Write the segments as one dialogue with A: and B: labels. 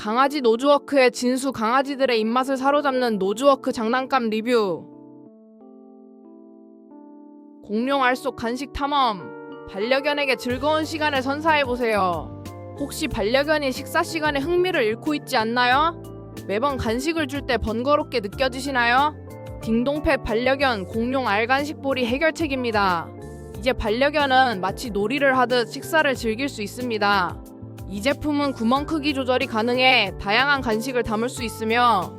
A: 강아지 노즈워크의 진수 강아지들의 입맛을 사로잡는 노즈워크 장난감 리뷰. 공룡 알속 간식 탐험. 반려견에게 즐거운 시간을 선사해 보세요. 혹시 반려견이 식사 시간에 흥미를 잃고 있지 않나요? 매번 간식을 줄 때 번거롭게 느껴지시나요? 딩동펫 반려견 공룡 알 간식볼이 해결책입니다. 이제 반려견은 마치 놀이를 하듯 식사를 즐길 수 있습니다. 이 제품은 구멍 크기 조절이 가능해 다양한 간식을 담을 수 있으며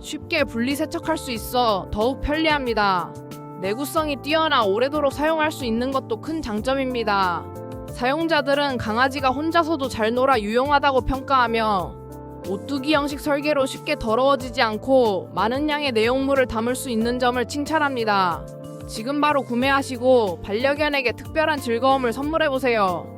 A: 쉽게 분리 세척할 수 있어 더욱 편리합니다. 내구성이 뛰어나 오래도록 사용할 수 있는 것도 큰 장점입니다. 사용자들은 강아지가 혼자서도 잘 놀아 유용하다고 평가하며 오뚜기 형식 설계로 쉽게 더러워지지 않고 많은 양의 내용물을 담을 수 있는 점을 칭찬합니다. 지금 바로 구매하시고 반려견에게 특별한 즐거움을 선물해 보세요.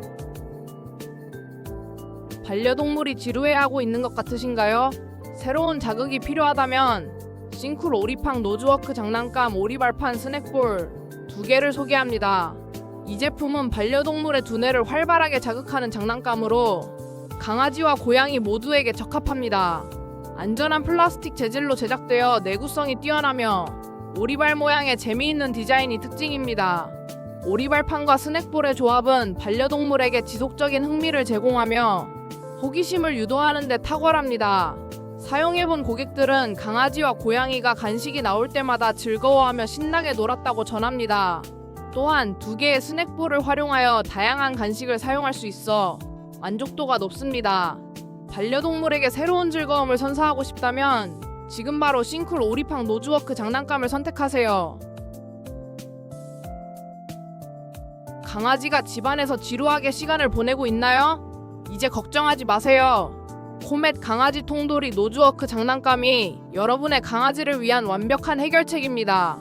A: 반려동물이 지루해하고 있는 것 같으신가요? 새로운 자극이 필요하다면 싱쿨 오리팡 노즈워크 장난감 오리발판 스낵볼 두 개를 소개합니다. 이 제품은 반려동물의 두뇌를 활발하게 자극하는 장난감으로 강아지와 고양이 모두에게 적합합니다. 안전한 플라스틱 재질로 제작되어 내구성이 뛰어나며 오리발 모양의 재미있는 디자인이 특징입니다. 오리발판과 스낵볼의 조합은 반려동물에게 지속적인 흥미를 제공하며 호기심을 유도하는 데 탁월합니다. 사용해본 고객들은 강아지와 고양이가 간식이 나올 때마다 즐거워하며 신나게 놀았다고 전합니다. 또한 두 개의 스낵볼을 활용하여 다양한 간식을 사용할 수 있어 만족도가 높습니다. 반려동물에게 새로운 즐거움을 선사하고 싶다면 지금 바로 싱쿨 오리팡 노즈워크 장난감을 선택하세요. 강아지가 집안에서 지루하게 시간을 보내고 있나요? 이제 걱정하지 마세요. 코멧 강아지 통돌이 노즈워크 장난감이 여러분의 강아지를 위한 완벽한 해결책입니다.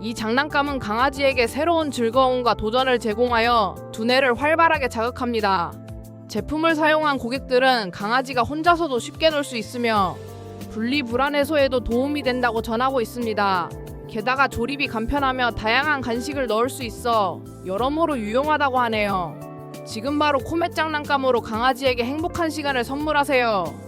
A: 이 장난감은 강아지에게 새로운 즐거움과 도전을 제공하여 두뇌를 활발하게 자극합니다. 제품을 사용한 고객들은 강아지가 혼자서도 쉽게 놀 수 있으며 분리 불안 해소에도 도움이 된다고 전하고 있습니다. 게다가 조립이 간편하며 다양한 간식을 넣을 수 있어 여러모로 유용하다고 하네요. 지금 바로 코멧 장난감으로 강아지에게 행복한 시간을 선물하세요.